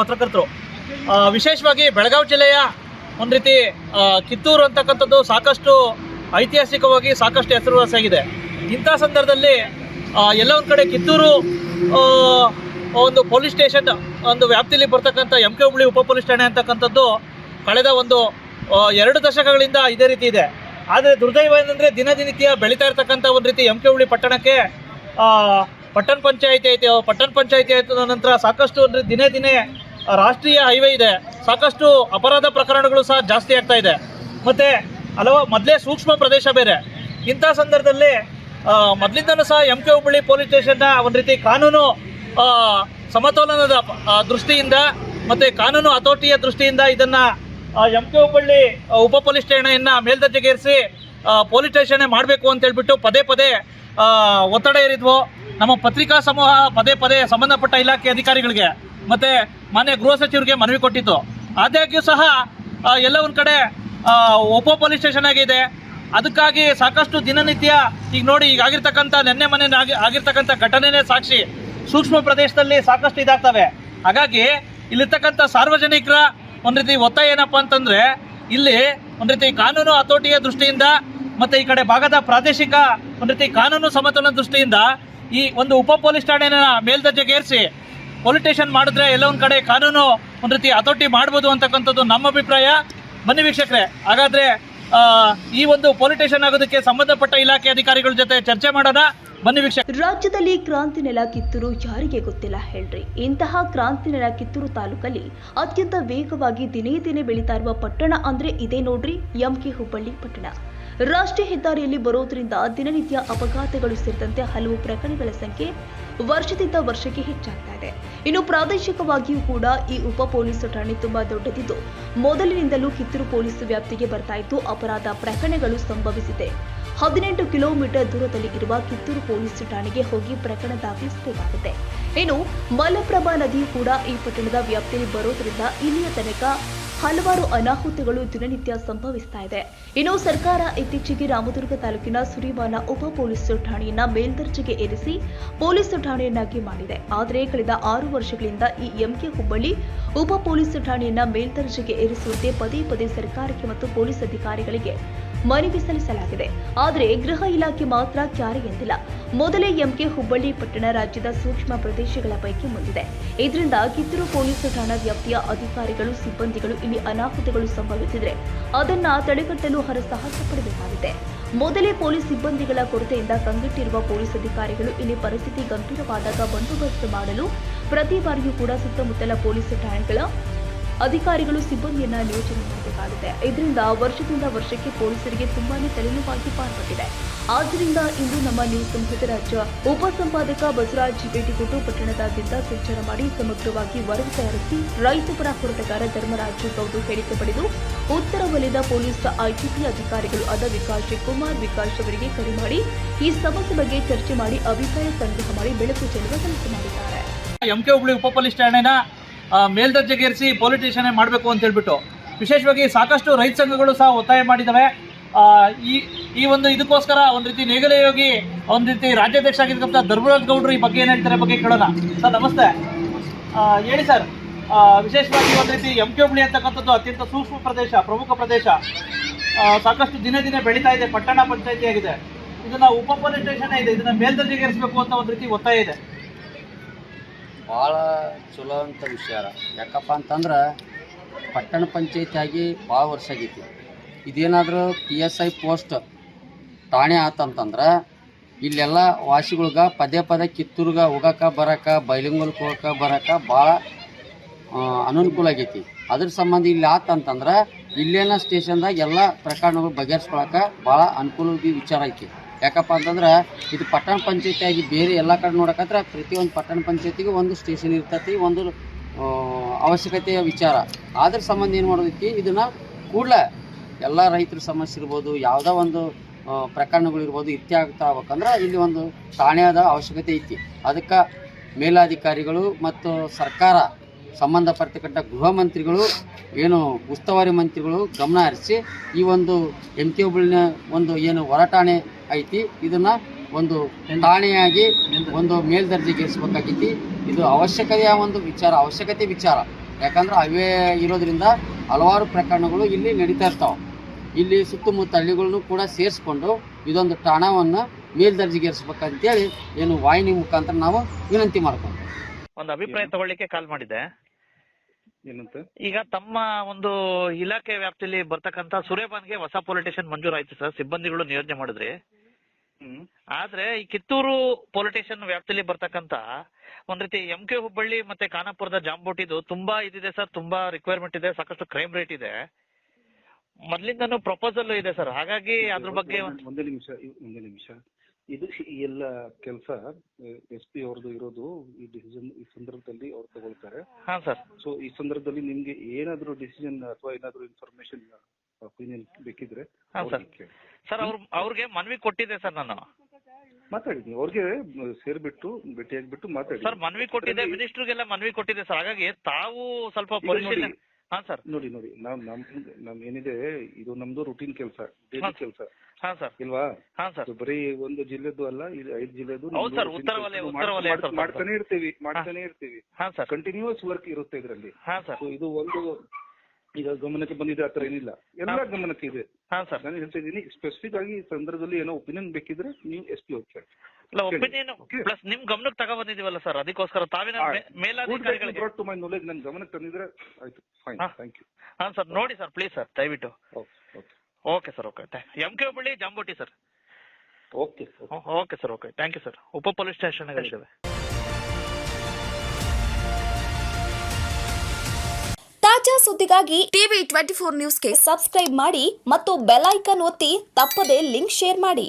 ಪತ್ರಕರ್ತರು. ಆ, ವಿಶೇಷವಾಗಿ ಬೆಳಗಾವಿ ಜಿಲ್ಲೆಯ ಒಂದು ರೀತಿ ಕಿತ್ತೂರು ಅಂತಕ್ಕಂಥದ್ದು ಸಾಕಷ್ಟು ಐತಿಹಾಸಿಕವಾಗಿ ಸಾಕಷ್ಟು ಹೆಸರುವಾಸಿಯಾಗಿದೆ. ಇಂಥ ಸಂದರ್ಭದಲ್ಲಿ ಎಲ್ಲ ಒಂದು ಕಡೆ ಕಿತ್ತೂರು ಒಂದು ಪೊಲೀಸ್ ಸ್ಟೇಷನ್ ಒಂದು ವ್ಯಾಪ್ತಿಯಲ್ಲಿ ಬರ್ತಕ್ಕಂಥ ಎಂ ಕೆ ಹುಬ್ಳಿ ಉಪ ಪೊಲೀಸ್ ಠಾಣೆ ಅಂತಕ್ಕಂಥದ್ದು ಕಳೆದ ಒಂದು ಎರಡು ದಶಕಗಳಿಂದ ಇದೇ ರೀತಿ ಇದೆ. ಆದರೆ ದುರ್ದೈವ ಏನಂದರೆ ದಿನದಿನಿತ್ಯ ಬೆಳೀತಾ ಇರ್ತಕ್ಕಂಥ ಒಂದು ರೀತಿ ಎಂ ಕೆ ಹುಬ್ಳಿ ಪಟ್ಟಣಕ್ಕೆ ಪಟ್ಟಣ ಪಂಚಾಯಿತಿ ಐತೆ. ಪಟ್ಟಣ ಪಂಚಾಯಿತಿ ಆಯ್ತು ನಂತರ ಸಾಕಷ್ಟು ಅಂದರೆ ದಿನೇ ದಿನೇ ರಾಷ್ಟ್ರೀಯ ಹೈವೇ ಇದೆ. ಸಾಕಷ್ಟು ಅಪರಾಧ ಪ್ರಕರಣಗಳು ಸಹ ಜಾಸ್ತಿ ಆಗ್ತಾ ಇದೆ. ಮತ್ತು ಹಲವು ಮೊದಲೇ ಸೂಕ್ಷ್ಮ ಪ್ರದೇಶ ಬೇರೆ. ಇಂಥ ಸಂದರ್ಭದಲ್ಲಿ ಮೊದಲಿಂದನೂ ಸಹ ಎಂ ಕೆ ಹುಬ್ಬಳ್ಳಿ ಪೊಲೀಸ್ ಸ್ಟೇಷನ್ನ ಒಂದು ರೀತಿ ಕಾನೂನು ಸಮತೋಲನದ ದೃಷ್ಟಿಯಿಂದ ಮತ್ತು ಕಾನೂನು ಹತೋಟಿಯ ದೃಷ್ಟಿಯಿಂದ ಇದನ್ನು ಎಂ ಕೆ ಹುಬ್ಬಳ್ಳಿ ಉಪ ಪೊಲೀಸ್ ಠಾಣೆಯನ್ನು ಮೇಲ್ದರ್ಜೆಗೇರಿಸಿ ಪೊಲೀಸ್ ಸ್ಟೇಷನ್ನೇ ಮಾಡಬೇಕು ಅಂತ ಹೇಳ್ಬಿಟ್ಟು ಪದೇ ಪದೇ ಒತ್ತಡ ಏರಿದ್ವು, ನಮ್ಮ ಪತ್ರಿಕಾ ಸಮೂಹ ಪದೇ ಪದೇ ಸಂಬಂಧಪಟ್ಟ ಇಲಾಖೆ ಅಧಿಕಾರಿಗಳಿಗೆ ಮತ್ತು ಮಾನ್ಯ ಗೃಹ ಸಚಿವರಿಗೆ ಮನವಿ ಕೊಟ್ಟಿತ್ತು. ಆದಾಗ್ಯೂ ಸಹ ಎಲ್ಲ ಒಂದು ಕಡೆ ಒಪೋ ಪೊಲೀಸ್ ಸ್ಟೇಷನ್ ಆಗಿದೆ. ಅದಕ್ಕಾಗಿ ಸಾಕಷ್ಟು ದಿನನಿತ್ಯ ಈಗ ನೋಡಿ, ಈಗ ಆಗಿರ್ತಕ್ಕಂಥ ನೆನ್ನೆ ಮನೆ ಆಗಿ, ಆಗಿರ್ತಕ್ಕಂಥ ಘಟನೆನೇ ಸಾಕ್ಷಿ. ಸೂಕ್ಷ್ಮ ಪ್ರದೇಶದಲ್ಲಿ ಸಾಕಷ್ಟು ಇದಾಗ್ತವೆ. ಹಾಗಾಗಿ ಇಲ್ಲಿರ್ತಕ್ಕಂಥ ಸಾರ್ವಜನಿಕರ ಒಂದು ರೀತಿ ಒತ್ತಾಯ ಏನಪ್ಪ ಅಂತಂದರೆ, ಇಲ್ಲಿ ಒಂದು ರೀತಿ ಕಾನೂನು ಹತೋಟಿಯ ದೃಷ್ಟಿಯಿಂದ ಮತ್ತು ಈ ಕಡೆ ಭಾಗದ ಪ್ರಾದೇಶಿಕ ಒಂದು ರೀತಿ ಕಾನೂನು ಸಮತೋಲನ ದೃಷ್ಟಿಯಿಂದ ಈ ಒಂದು ಉಪ ಪೊಲೀಸ್ ಠಾಣೆನ ಮೇಲ್ದರ್ಜೆಗೇರಿಸಿ ಪೊಲೀಸ್ ಸ್ಟೇಷನ್ ಮಾಡಿದ್ರೆ ಎಲ್ಲ ಒಂದು ಕಡೆ ಕಾನೂನು ಒಂದು ರೀತಿ ಹತೋಟಿ ಮಾಡ್ಬೋದು ಅಂತಕ್ಕಂಥದ್ದು ನಮ್ಮ ಅಭಿಪ್ರಾಯ. ಬನ್ನಿ ವೀಕ್ಷಕರೇ ಹಾಗಾದರೆ ಆ, ಈ ಒಂದು ಪೊಲೀಸ್ ಸ್ಟೇಷನ್ ಆಗೋದಕ್ಕೆ ಸಂಬಂಧಪಟ್ಟ ಇಲಾಖೆ ಅಧಿಕಾರಿಗಳ ಜೊತೆ ಚರ್ಚೆ ಮಾಡೋಣ. ರಾಜ್ಯದಲ್ಲಿ ಕ್ರಾಂತಿ ನೆಲ ಕಿತ್ತೂರು ಯಾರಿಗೆ ಗೊತ್ತಿಲ್ಲ ಹೇಳ್ರಿ. ಇಂತಹ ಕ್ರಾಂತಿ ನೆಲ ಕಿತ್ತೂರು ತಾಲೂಕಲ್ಲಿ ಅತ್ಯಂತ ವೇಗವಾಗಿ ದಿನೇ ದಿನೇ ಬೆಳೀತಾ ಇರುವ ಪಟ್ಟಣ ಅಂದ್ರೆ ಇದೇ ನೋಡ್ರಿ ಎಂಕೆ ಹುಬ್ಬಳ್ಳಿ ಪಟ್ಟಣ. ರಾಷ್ಟ್ರೀಯ ಹೆದ್ದಾರಿಯಲ್ಲಿ ಬರೋದ್ರಿಂದ ದಿನನಿತ್ಯ ಅಪಘಾತಗಳು ಸೇರಿದಂತೆ ಹಲವು ಪ್ರಕರಣಗಳ ಸಂಖ್ಯೆ ವರ್ಷದಿಂದ ವರ್ಷಕ್ಕೆ ಹೆಚ್ಚಾಗ್ತಾ ಇದೆ. ಇನ್ನು ಪ್ರಾದೇಶಿಕವಾಗಿಯೂ ಕೂಡ ಈ ಉಪ ಪೊಲೀಸ್ ಠಾಣೆ ತುಂಬಾ ದೊಡ್ಡದಿದ್ದು, ಮೊದಲಿನಿಂದಲೂ ಕಿತ್ತೂರು ಪೊಲೀಸ್ ವ್ಯಾಪ್ತಿಗೆ ಬರ್ತಾ ಇದ್ದು, ಅಪರಾಧ ಪ್ರಕರಣಗಳು ಸಂಭವಿಸಿದೆ. ಹದಿನೆಂಟು ಕಿಲೋಮೀಟರ್ ದೂರದಲ್ಲಿ ಇರುವ ಕಿತ್ತೂರು ಪೊಲೀಸ್ ಠಾಣೆಗೆ ಹೋಗಿ ಪ್ರಕರಣ ದಾಖಲಿಸಬೇಕಾಗುತ್ತೆ ಇನ್ನು ಮಲಪ್ರಭಾ ನದಿ ಕೂಡ ಈ ಪಟ್ಟಣದ ವ್ಯಾಪ್ತಿಯಲ್ಲಿ ಬರೋದ್ರಿಂದ ಇಲ್ಲಿಯ ತನಕ ಹಲವಾರು ಅನಾಹುತಗಳು ದಿನನಿತ್ಯ ಸಂಭವಿಸ್ತಾ ಇದೆ. ಇನ್ನು ಸರ್ಕಾರ ಇತ್ತೀಚೆಗೆ ರಾಮದುರ್ಗ ತಾಲೂಕಿನ ಸುರಿವಾಲ ಉಪ ಪೊಲೀಸ್ ಠಾಣೆಯನ್ನ ಮೇಲ್ದರ್ಜೆಗೆ ಏರಿಸಿ ಪೊಲೀಸ್ ಠಾಣೆಯನ್ನಾಗಿ ಮಾಡಿದೆ. ಆದರೆ ಕಳೆದ ಆರು ವರ್ಷಗಳಿಂದ ಈ ಎಂಕೆ ಹುಬ್ಬಳ್ಳಿ ಉಪ ಪೊಲೀಸ್ ಠಾಣೆಯನ್ನ ಮೇಲ್ದರ್ಜೆಗೆ ಏರಿಸುವಂತೆ ಪದೇ ಪದೇ ಸರ್ಕಾರಕ್ಕೆ ಮತ್ತು ಪೊಲೀಸ್ ಅಧಿಕಾರಿಗಳಿಗೆ ಮನವಿ ಸಲ್ಲಿಸಲಾಗಿದೆ. ಆದರೆ ಗೃಹ ಇಲಾಖೆ ಮಾತ್ರ ಕ್ಯಾರೆ ಎಂದಿಲ್ಲ. ಮೊದಲೇ ಎಂಕೆ ಹುಬ್ಬಳ್ಳಿ ಪಟ್ಟಣ ರಾಜ್ಯದ ಸೂಕ್ಷ್ಮ ಪ್ರದೇಶಗಳ ಪೈಕಿ ಮುಂದಿದೆ. ಇದರಿಂದ ಕಿತ್ತೂರು ಪೊಲೀಸ್ ಠಾಣಾ ವ್ಯಾಪ್ತಿಯ ಅಧಿಕಾರಿಗಳು, ಸಿಬ್ಬಂದಿಗಳು ಇಲ್ಲಿ ಅನಾಹುತಗಳು ಸಂಭವಿಸಿದರೆ ಅದನ್ನ ತಡೆಗಟ್ಟಲು ಹರಸಾಹಸ ಪಡಬೇಕಾಗಿದೆ. ಮೊದಲೇ ಪೊಲೀಸ್ ಸಿಬ್ಬಂದಿಗಳ ಕೊರತೆಯಿಂದ ಕಂಗೆಟ್ಟಿರುವ ಪೊಲೀಸ್ ಅಧಿಕಾರಿಗಳು ಇಲ್ಲಿ ಪರಿಸ್ಥಿತಿ ಗಂಭೀರವಾದಾಗ ಬಂದೋಬಸ್ತ್ ಮಾಡಲು ಪ್ರತಿ ಬಾರಿಯೂ ಕೂಡ ಸುತ್ತಮುತ್ತಲ ಪೊಲೀಸ್ ಠಾಣೆಗಳ ಅಧಿಕಾರಿಗಳು ಸಿಬ್ಬಂದಿಯನ್ನ ನಿಯೋಜನೆ ಮಾಡಬೇಕಾಗಿದೆ ಇದರಿಂದ ವರ್ಷದಿಂದ ವರ್ಷಕ್ಕೆ ಪೊಲೀಸರಿಗೆ ತುಂಬಾನೇ ತಲೆನೋವಾಗಿ ಪಾಲ್ಪಟ್ಟಿದೆ. ಆದ್ದರಿಂದ ಇಂದು ನಮ್ಮ ನ್ಯೂಸ್ ಸಂಹಿತೆ ರಾಜ್ಯ ಉಪಸಂಪಾದಕ ಬಸವರಾಜ್ ಭೇಟಿ ಕೊಟ್ಟು ಪಟ್ಟಣದಾದ್ಯಂತ ಸಂಚಾರ ಮಾಡಿ ಸಮಗ್ರವಾಗಿ ವರದಿ ತಯಾರಿಸಿ ರೈತಪರ ಹೋರಾಟಗಾರ ಧರ್ಮರಾಜು ಗೌಡು ಹೇಳಿಕೆ ಪಡೆದು ಉತ್ತರ ವಲಯದ ಪೊಲೀಸ್ ಐಟಿಪಿ ಅಧಿಕಾರಿಗಳು ಆದ ವಿಕಾಸ್ ಕುಮಾರ್ ವಿಕಾಸ್ ಅವರಿಗೆ ಕರೆ ಮಾಡಿ ಈ ಸಮಸ್ಯೆ ಬಗ್ಗೆ ಚರ್ಚೆ ಮಾಡಿ ಅಭಿಪ್ರಾಯ ಸಂಗ್ರಹ ಮಾಡಿ ಬೆಳಕು ಚೆಲ್ಲುವ ಕೆಲಸ ಮಾಡಿದ್ದಾರೆ. ಎಂಕೆ ಹುಬ್ಳಿ ಉಪ ಪೊಲೀಸ್ ಠಾಣೆನ ಮೇಲ್ದರ್ಜೆಗೇರಿಸಿ ಪೊಲೀಸ್ ಸ್ಟೇಷನ್ ಮಾಡಬೇಕು ಅಂತ ಹೇಳ್ಬಿಟ್ಟು. ವಿಶೇಷವಾಗಿ ಸಾಕಷ್ಟು ರೈತ ಸಂಘಗಳು ಸಹ ಒತ್ತಾಯ ಮಾಡಿದ್ದಾವೆ ಈ ಈ ಒಂದು ಇದಕ್ಕೋಸ್ಕರ ಒಂದು ರೀತಿ ನೇಗಲೆಯೋಗಿ ಒಂದು ರೀತಿ ರಾಜ್ಯಾಧ್ಯಕ್ಷ ಆಗಿರ್ತಕ್ಕಂಥ ಧರ್ಮರಾಜ್ ಗೌಡ್ರು ಈ ಬಗ್ಗೆ ಏನು ಹೇಳ್ತಾರೆ ಬಗ್ಗೆ ಕೇಳೋಣ. ಸರ್, ನಮಸ್ತೆ. ಹೇಳಿ ಸರ್. ವಿಶೇಷವಾಗಿ ಒಂದು ರೀತಿ ಎಂ ಕೆ ಹುಬ್ಳಿ ಅಂತಕ್ಕಂಥದ್ದು ಅತ್ಯಂತ ಸೂಕ್ಷ್ಮ ಪ್ರದೇಶ, ಪ್ರಮುಖ ಪ್ರದೇಶ. ಸಾಕಷ್ಟು ದಿನ ದಿನ ಬೆಳೀತಾ ಇದೆ, ಪಟ್ಟಣ ಪಂಚಾಯತಿ ಆಗಿದೆ ಇದನ್ನ ಉಪ ಪೊಲೀಸ್ ಸ್ಟೇಷನ್ ಇದೆ ಇದನ್ನ ಮೇಲ್ದರ್ಜೆಗೇರಿಸಬೇಕು ಅಂತ ಒಂದು ರೀತಿ ಒತ್ತಾಯ ಇದೆ. ಭಾಳ ಚಲೋ ಅಂತ ವಿಚಾರ. ಯಾಕಪ್ಪ ಅಂತಂದ್ರೆ ಪಟ್ಟಣ ಪಂಚಾಯತಿ ಆಗಿ ಭಾಳ ವರ್ಷ ಆಗೈತಿ. ಇದೇನಾದರೂ ಪಿ ಎಸ್ ಐ ಪೋಸ್ಟ್ ಠಾಣೆ ಆತಂತಂದ್ರೆ ಇಲ್ಲೆಲ್ಲ ವಾಸಿಗಳ್ಗೆ ಪದೇ ಪದೇ ಕಿತ್ತೂರ್ಗೆ ಹೋಗಕ್ಕೆ ಬರಕ್ಕೆ ಬೈಲಿಂಗಲ್ಗೆ ಹೋಗಕ್ಕೆ ಬರಕ್ಕೆ ಭಾಳ ಅನುಕೂಲ ಆಗೈತಿ. ಅದ್ರ ಸಂಬಂಧ ಇಲ್ಲಿ ಆತಂತಂದ್ರೆ ಇಲ್ಲೇನ ಸ್ಟೇಷನ್ದಾಗ ಎಲ್ಲ ಪ್ರಕರಣಗಳು ಬಗೆಹರಿಸ್ಕೊಳಕ್ಕೆ ಭಾಳ ಅನುಕೂಲ ವಿಚಾರ ಐತಿ. ಯಾಕಪ್ಪ ಅಂತಂದ್ರೆ ಇದು ಪಟ್ಟಣ ಪಂಚಾಯತಿ ಆಗಿ ಬೇರೆ ಎಲ್ಲ ಕಡೆ ನೋಡಕತ್ರ ಪ್ರತಿಯೊಂದು ಪಟ್ಟಣ ಪಂಚಾಯತಿಗೆ ಒಂದು ಸ್ಟೇಷನ್ ಇರ್ತೈತಿ, ಒಂದು ಅವಶ್ಯಕತೆಯ ವಿಚಾರ. ಅದ್ರ ಸಂಬಂಧ ಏನು ಮಾಡೋದೈತಿ? ಇದನ್ನು ಕೂಡಲೇ ಎಲ್ಲ ರೈತರ ಸಮಸ್ಯೆ ಇರ್ಬೋದು, ಯಾವುದೋ ಒಂದು ಪ್ರಕರಣಗಳು ಪ್ರಕರಣಗಳಿರ್ಬೋದು ಇತ್ಯಾಗ್ತಾ ಆಗ್ಬೇಕಂದ್ರೆ ಇಲ್ಲಿ ಒಂದು ಠಾಣೆಯಾದ ಅವಶ್ಯಕತೆ ಐತಿ. ಅದಕ್ಕೆ ಮೇಲಾಧಿಕಾರಿಗಳು ಮತ್ತು ಸರ್ಕಾರ ಸಂಬಂಧಪಟ್ಟಕ್ಕಂಥ ಗೃಹ ಮಂತ್ರಿಗಳು, ಏನು ಉಸ್ತುವಾರಿ ಮಂತ್ರಿಗಳು ಗಮನ ಹರಿಸಿ ಈ ಒಂದು ಎಂ ಕೆ ಹುಬ್ಬಳ್ಳಿನ ಒಂದು ಏನು ಹೊರಠಾಣೆ ಐತಿ, ಇದನ್ನು ಒಂದು ಠಾಣೆಯಾಗಿ ಒಂದು ಮೇಲ್ದರ್ಜೆಗೇರಿಸಬೇಕಾಗಿತ್ತು ಇದು ಅವಶ್ಯಕತೆಯ ಒಂದು ವಿಚಾರ, ಅವಶ್ಯಕತೆ ವಿಚಾರ. ಯಾಕಂದ್ರೆ ಅವೇ ಇರೋದ್ರಿಂದ ಹಲವಾರು ಪ್ರಕರಣಗಳು ಇಲ್ಲಿ ನಡೀತಾ ಇರ್ತಾವೆ. ಇಲ್ಲಿ ಸುತ್ತಮುತ್ತ ಹಳ್ಳಿಗಳನ್ನು ಕೂಡ ಸೇರಿಸ್ಕೊಂಡು ಇದೊಂದು ಠಾಣವನ್ನು ಮೇಲ್ದರ್ಜೆಗೇರಿಸಬೇಕಂತೇಳಿ ಏನು ವಾಹಿನಿ ಮುಖಾಂತರ ನಾವು ವಿನಂತಿ ಮಾಡ್ಕೊಂಡು ಒಂದು ಅಭಿಪ್ರಾಯ ತಗೊಳ್ಳಿಕ್ಕೆ ಕಾಲ್ ಮಾಡಿದ್ದೆ. ಏನಂತ? ಈಗ ತಮ್ಮ ಒಂದು ಇಲಾಖೆ ವ್ಯಾಪ್ತಿಯಲ್ಲಿ ಬರ್ತಕ್ಕಂತ ಸುರೇಬಾನ್ಗೆ ಹೊಸ ಪೊಲಿಟಿಷಿಯನ್ ಮಂಜೂರಾಯ್ತು ಸರ್ ಸಿಬ್ಬಂದಿಗಳು ನಿಯೋಜನೆ ಮಾಡಿದ್ರಿ. ಆದ್ರೆ ಈ ಕಿತ್ತೂರು ಪೊಲಿಟಿಷಿಯನ್ ವ್ಯಾಪ್ತಿಯಲ್ಲಿ ಬರ್ತಕ್ಕಂತ ಒಂದ್ ರೀತಿ ಎಂ ಕೆ ಹುಬ್ಬಳ್ಳಿ ಮತ್ತೆ ಖಾನಾಪುರದ ಜಾಂಬೋಟಿದು ತುಂಬಾ ಇದಿದೆ ಸರ್ ತುಂಬಾ ರಿಕ್ವೈರ್ಮೆಂಟ್ ಇದೆ ಸಾಕಷ್ಟು ಕ್ರೈಮ್ ರೇಟ್ ಇದೆ. ಮೊದ್ಲಿಂದನೂ ಪ್ರಪೋಸಲ್ ಇದೆ ಸರ್ ಹಾಗಾಗಿ ಅದ್ರ ಬಗ್ಗೆ ಒಂದು ನಿಮಿಷ ಒಂದೇ ನಿಮಿಷ. ಇದು ಈ ಎಲ್ಲ ಕೆಲಸ ಎಸ್ ಪಿ ಅವ್ರದ್ದು ಇರೋದು ಈ ಡಿಸಿಷನ್ ಈ ಸಂದರ್ಭದಲ್ಲಿ ಅವ್ರು ತಗೊಳ್ತಾರೆ. ಹಾ ಸರ್. ಸೊ ಈ ಸಂದರ್ಭದಲ್ಲಿ ನಿಮ್ಗೆ ಏನಾದ್ರು ಡಿಸಿಷನ್ ಅಥವಾ ಏನಾದ್ರು ಇನ್ಫಾರ್ಮೇಶನ್ ಒಪಿನಿಯನ್ ಬೇಕಿದ್ರೆ ಹಾ, ಅವ್ರಿಗೆ ಸರ್. ಕೇಳಿ. ಸರ್ ಅವ್ರ ಅವ್ರಿಗೆ ಮನವಿ ಕೊಟ್ಟಿದ್ದೆ ಸರ್ ನಾನು. ಮಾತಾಡಿ ನೀವು ಅವ್ರಿಗೆ ಸೇರ್ಬಿಟ್ಟು ಭೇಟಿಯಾಗ್ಬಿಟ್ಟು ಮಾತಾಡಿ ಸರ್ ಮನವಿ ಕೊಟ್ಟಿದ್ದೆ ಅದ್ರಲ್ಲಿ- ಮಿನಿಸ್ಟರ್ಗೆಲ್ಲ ಮನವಿ ಕೊಟ್ಟಿದ್ದೆ ಸರ್. ಹಾಗಾಗಿ ತಾವು ಸ್ವಲ್ಪ ಈಗ ಪರಿಶೀಲನೆ ನೋಡಿ, ಹಾ ಸರ್. ನೋಡಿ ನೋಡಿ. ನಾವ್ ನಮ್ ನಮ್ ಏನಿದೆ ಇದು ನಮ್ದು ರುಟೀನ್ ಕೆಲಸ ಡೇಲಿ ಹಾ. ಕೆಲಸ. ಹಾ ಸರ್. ಇಲ್ವಾ? ಹಾ ಸರ್. ಬರೀ ಒಂದು ಜಿಲ್ಲೆದು ಅಲ್ಲ ಐದು ಜಿಲ್ಲೆದು ಹೌದು ಸರ್, ಉತ್ತರ ವಲಯ, ಉತ್ತರ ವಲಯ ಮಾಡ್- ಮಾಡ್ತಾನೆ ಇರ್ತೀವಿ ಮಾಡ್ತಾನೆ ಇರ್ತೀವಿ. ಹಾ ಸರ್. ಕಂಟಿನ್ಯೂಸ್ ವರ್ಕ್ ಇರುತ್ತೆ ಇದರಲ್ಲಿ. ಹಾ ಸರ್. ಇದು ಒಂದು ಈಗ ಗಮನಕ್ಕೆ ಬಂದಿದೆ ಆತರ ಏನಿಲ್ಲ. ಎಲ್ಲ. ಗಮನಕ್ಕೆ ಇದೆ. ಹಾ ಸರ್. ನಾನು ಹೇಳ್ತಾ ಇದ್ದೀನಿ ಸ್ಪೆಸಿಫಿಕ್ ಆಗಿ ಈ ಸಂದರ್ಭದಲ್ಲಿ ಏನೋ ಒಪಿನಿಯನ್ ಬೇಕಿದ್ರೆ ನೀವು ಎಸ್ ಪಿ ಇಲ್ಲ ಒಪಿನಿಯನ್ ಪ್ಲಸ್ ನಿಮ್ ಗಮನಕ್ಕೆ ತಗೋ ಬಂದಿದೀವಲ್ಲ ಸರ್ ಅದಕ್ಕೋಸ್ಕರ ತಾವಿನ ಮೇಲಾಧಿಕಾರಿಗಳಿಗೆ ಬ್ರಾಟ್ ಟು ಮೈ ನಾಲೆಜ್ ನನ್ನ ಗಮನಕ್ಕೆ ತಂದಿದ್ರೆ ಆಯ್ತು. ಫೈನ್ ಹಾ. ಥ್ಯಾಂಕ್ ಯು ಹಾ ಸರ್ ನೋಡಿ ಸರ್ ಪ್ಲೀಸ್ ಸರ್ ದಯವಿಟ್ಟು. Okay okay sir okay M K Hubballi Jamboti sir okay sir okay sir okay thank you sir ಉಪ ಪೊಲೀಸ್ ಸ್ಟೇಷನ್ಗಳಿದ್ದಾವೆ ತಾಜಾ ಸುದ್ದಿಗಾಗಿ ಟಿವಿ ಟ್ವೆಂಟಿ ಫೋರ್ ನ್ಯೂಸ್ಗೆ ಸಬ್ಸ್ಕ್ರೈಬ್ ಮಾಡಿ ಮತ್ತು ಬೆಲ್ ಐಕನ್ ಒತ್ತಿ ತಪ್ಪದೇ ಲಿಂಕ್ ಶೇರ್ ಮಾಡಿ.